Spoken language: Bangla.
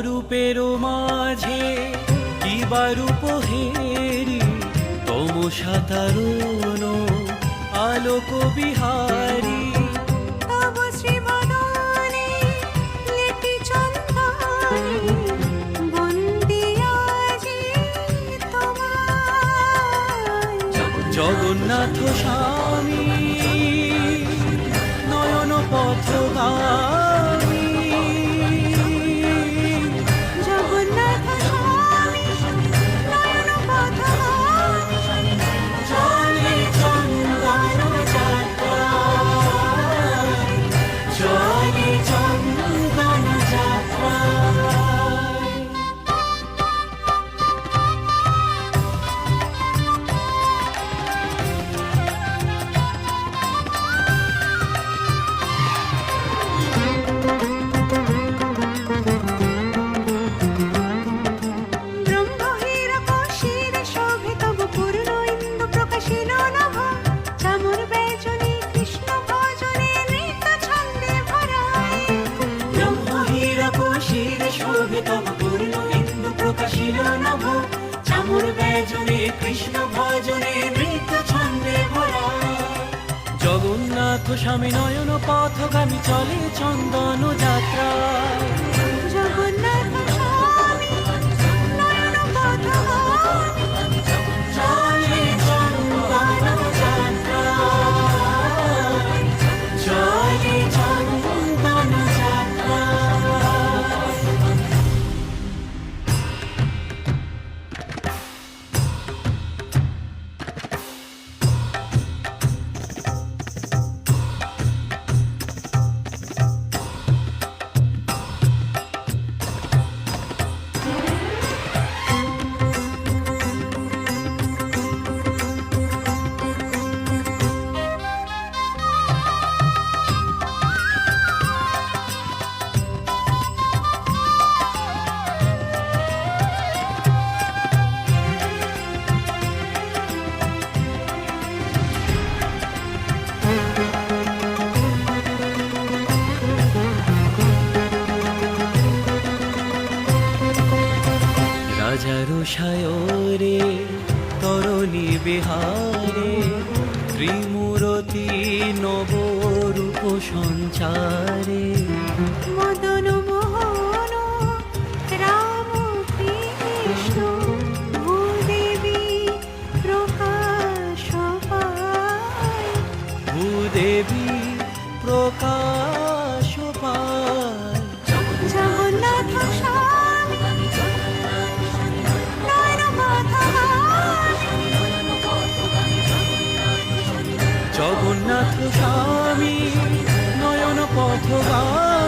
অরূপের মাঝে কি বারূপ হেরি তমসা তারুণ আলোক বিহারী। জগন্নাথ স্বামী নয়ন পথগামী শির শোভে তব পূর্ণ হিন্দু প্রকাশিল নভ চামর বেজনে কৃষ্ণ ভজনে নৃত্য ছন্দে ভরা। জগন্নাথ স্বামী নয়ন পথগামী চলে চন্দন যাত্রা। জগন্নাথ তরণী জগন্নাথ স্বামী নয়ন পথগামী